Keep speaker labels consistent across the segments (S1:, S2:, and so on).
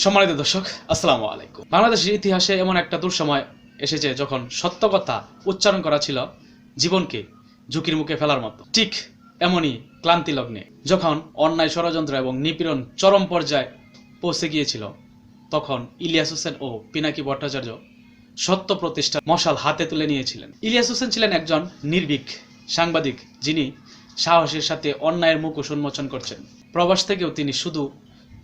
S1: সম্মানিত দর্শক, আসসালামু আলাইকুম। বাংলাদেশের ইতিহাসে এমন একটা দুঃসময় এসেছে যখন সত্য কথা উচ্চারণ করা ছিল জীবনকে ঝুঁকির মুখে ফেলার মতো। ঠিক এমনই ক্লান্তি লগ্নে যখন অন্যায় ষড়যন্ত্র এবং নিপীড়ন চরম পর্যায়ে পৌঁছে গিয়েছিল, তখন ইলিয়াস হোসেন ও পিনাকি ভট্টাচার্য সত্য প্রতিষ্ঠা মশাল হাতে তুলে নিয়েছিলেন। ইলিয়াস হোসেন ছিলেন একজন নির্ভীক সাংবাদিক যিনি সাহসের সাথে অন্যায়ের মুখোশ উন্মোচন করছেন। প্রবাস থেকেও তিনি শুধু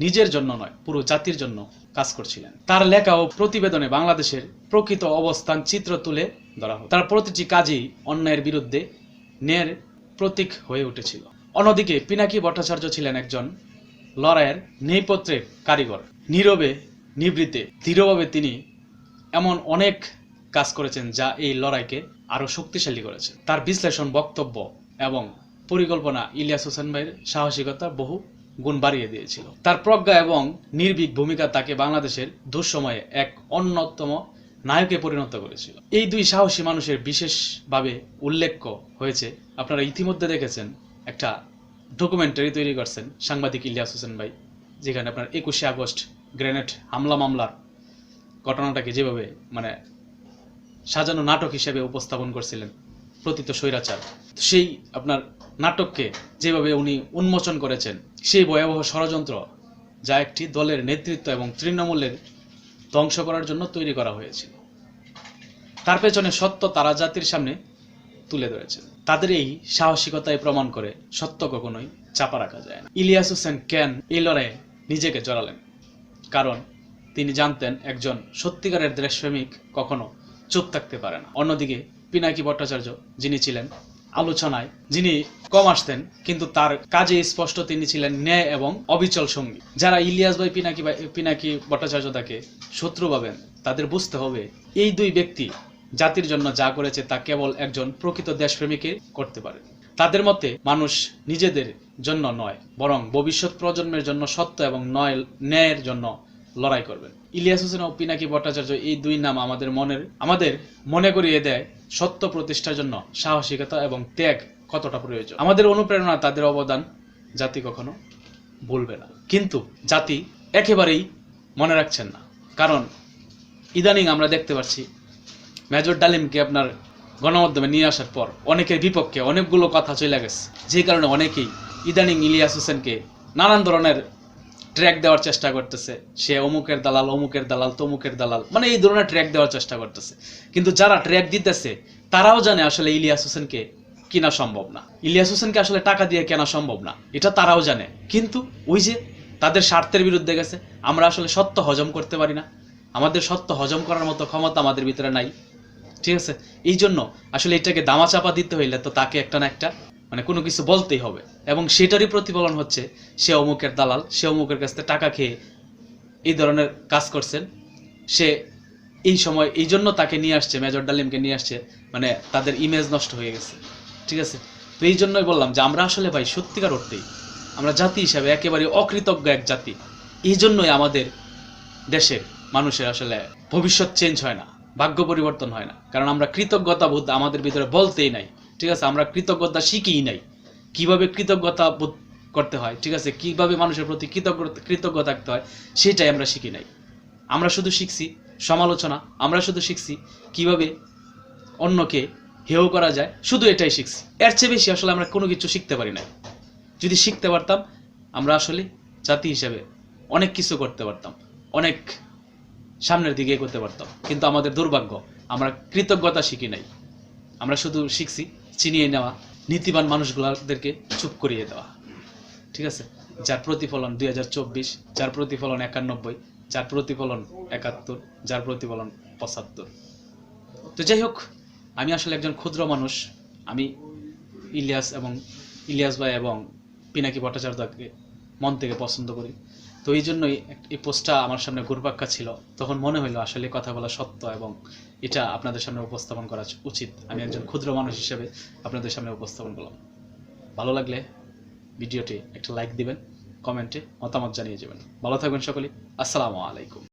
S1: নিজের জন্য নয়, পুরো জাতির জন্য কাজ করছিলেন। তার লেখা ও প্রতিবেদনে বাংলাদেশের প্রকৃত অবস্থান চিত্র তুলে ধরা হয় তার প্রতিটি কাজেই অন্যায়ের বিরুদ্ধে ন্যায়ের প্রতীক হয়ে উঠেছিল। অন্যদিকে পিনাকি ভট্টাচার্য ছিলেন একজন লড়াইয়ের নেপথ্যের কারিগর। নীরবে নিবৃত্তে দৃঢ়ভাবে তিনি এমন অনেক কাজ করেছেন যা এই লড়াইকে আরও শক্তিশালী করেছে। তার বিশ্লেষণ, বক্তব্য এবং পরিকল্পনা ইলিয়াস হোসেন ভাইয়ের সাহসিকতা বহু গুণ বাড়িয়ে দিয়েছিল। তার প্রজ্ঞা এবং নির্ভীক ভূমিকা তাকে বাংলাদেশের দুঃসময়ে এক অন্যতম নায়কে পরিণত করেছিল। এই দুই সাহসী মানুষের বিশেষভাবে উল্লেখ্য হয়েছে। আপনারা ইতিমধ্যে দেখেছেন একটা ডকুমেন্টারি তৈরি করছেন সাংবাদিক ইলিয়াস হোসেন ভাই, যেখানে আপনার একুশে আগস্ট গ্রেনেড হামলা মামলার ঘটনাটাকে যেভাবে মানে সাজানো নাটক হিসেবে উপস্থাপন করছিলেন প্রতীত স্বৈরাচার। সেই আপনার নাটককে যেভাবে উনি উন্মোচন করেছেন, সেই ভয়াবহ ষড়যন্ত্র যা একটি দলের নেতৃত্ব এবং তৃণমূলের ধ্বংস করার জন্য তৈরি করা হয়েছিল। তার পেছনে সত্য তারা জাতির সামনে তুলে ধরেছেন। তাদের এই সাহসিকতায় প্রমাণ করে সত্য কখনোই চাপা রাখা যায় না। ইলিয়াস হোসেন কেন এই লড়াইয়ে নিজেকে জড়ালেন? কারণ তিনি জানতেন একজন সত্যিকারের দেশপ্রেমিক কখনো চুপ থাকতে পারে না। অন্যদিকে পিনাকি ভট্টাচার্য যিনি ছিলেন, আলোচনায় যিনি কম আসতেন, কিন্তু তার কাজে স্পষ্ট তিনি ছিলেন ন্যায় এবং অবিচল সঙ্গী। যারা ইলিয়াস ভাই, পিনাকি পিনাকি ভট্টাচার্য তাকে শত্রু ভাবেন, তাদের বুঝতে হবে এই দুই ব্যক্তি জাতির জন্য যা করেছে তা কেবল একজন প্রকৃত দেশপ্রেমিকে করতে পারে। তাদের মতে মানুষ নিজেদের জন্য নয়, বরং ভবিষ্যৎ প্রজন্মের জন্য সত্য এবং নয়, ন্যায়ের জন্য লড়াই করবেন। ইলিয়াস হোসেন ও পিনাকি ভট্টাচার্য এই দুই নাম আমাদের মনের, আমাদের মনে করিয়ে দেয় সত্য প্রতিষ্ঠার জন্য সাহসিকতা এবং ত্যাগ কতটা প্রয়োজন? আমাদের অনুপ্রেরণা, তাদের অবদান জাতি কখনো ভুলবে না। কিন্তু জাতি একেবারেই মনে রাখছেন না। কারণ ইদানিং আমরা দেখতে পাচ্ছি, মেজর ডালিমকে আপনার গণমাধ্যমে নিয়ে আসার পর অনেকের বিপক্ষে অনেকগুলো কথা চলে গেছে। যে কারণে অনেকেই ইদানিং ইলিয়াস হোসেনকে নানান ধরনের ট্র্যাক দেওয়ার চেষ্টা করতেছে। সে অমুকের দালাল অমুকের দালাল, তমুকের দালাল মানে এই ধরনের ট্র্যাক দেওয়ার চেষ্টা করতেছে। কিন্তু যারা ট্র্যাক দিতেছে, তারাও জানে আসলে ইলিয়াস হোসেনকে কিনা সম্ভব না। ইলিয়াস হোসেনকে আসলে টাকা দিয়ে কেনা সম্ভব না, এটা তারাও জানে। কিন্তু ওই যে তাদের স্বার্থের বিরুদ্ধে গেছে, আমরা আসলে সত্য হজম করতে পারি না। আমাদের সত্য হজম করার মতো ক্ষমতা আমাদের ভিতরে নাই। ঠিক আছে? এই জন্য আসলে এটাকে দামা চাপা দিতে হইলে তো তাকে একটা না একটা মানে কোনো কিছু বলতেই হবে। এবং সেটারই প্রতিফলন হচ্ছে, সে অমুকের দালাল, সে অমুকের কাছ থেকে টাকা খেয়ে এই ধরনের কাজ করছেন। সে এই সময়, এই জন্য তাকে নিয়ে আসছে, মেজর ডালিমকে নিয়ে আসছে মানে তাদের ইমেজ নষ্ট হয়ে গেছে। ঠিক আছে? তো এই জন্যই বললাম যে আমরা আসলে ভাই সত্যিকার অর্থেই আমরা জাতি হিসাবে একেবারে অকৃতজ্ঞ এক জাতি। এই জন্যই আমাদের দেশের মানুষের আসলে ভবিষ্যৎ চেঞ্জ হয় না, ভাগ্য পরিবর্তন হয় না। কারণ আমরা কৃতজ্ঞতা বোধ আমাদের ভিতরে বলতেই নাই। ঠিক আছে, আমরা কৃতজ্ঞতা শিখিই নাই। কীভাবে কৃতজ্ঞতা করতে হয়, ঠিক আছে, কীভাবে মানুষের প্রতি কৃতজ্ঞ কৃতজ্ঞ থাকতে হয়, সেটাই আমরা শিখি নাই। আমরা শুধু শিখছি সমালোচনা, আমরা শুধু শিখছি কীভাবে অন্যকে হেয় করা যায়, শুধু এটাই শিখছি। এর চেয়ে বেশি আসলে আমরা কোনো কিছু শিখতে পারি নাই। যদি শিখতে পারতাম, আমরা আসলে জাতি হিসেবে অনেক কিছু করতে পারতাম, অনেক সামনের দিকে এগোতে পারতাম। কিন্তু আমাদের দুর্ভাগ্য, আমরা কৃতজ্ঞতা শিখি নাই। আমরা শুধু শিখছি চিনিয়ে নেওয়া, নীতিবান মানুষগুলাদেরকে চুপ করিয়ে দেওয়া। ঠিক আছে? যার প্রতিফলন দুই হাজার চব্বিশ, যার প্রতিফলন একানব্বই, যার প্রতিফলন একাত্তর, যার প্রতিফলন পঁচাত্তর। তো যাই হোক, আমি আসলে একজন ক্ষুদ্র মানুষ। আমি ইলিয়াস এবং ইলিয়াস ভাই এবং পিনাকি ভট্টাচার্যকে মন থেকে পছন্দ করি। তো এই জন্যই এই পোস্টটা আমার সামনে ঘুরপাক্কা ছিল। তখন মনে হলো আসলে কথা বলা সত্য এবং এটা আপনাদের সামনে উপস্থাপন করা উচিত। আমি একজন ক্ষুদ্র মানুষ হিসেবে আপনাদের সামনে উপস্থাপন করলাম। ভালো লাগলে ভিডিওটি একটা লাইক দিবেন, কমেন্টে মতামত জানিয়ে যাবেন। ভালো থাকবেন সকলেই। আসসালামু আলাইকুম।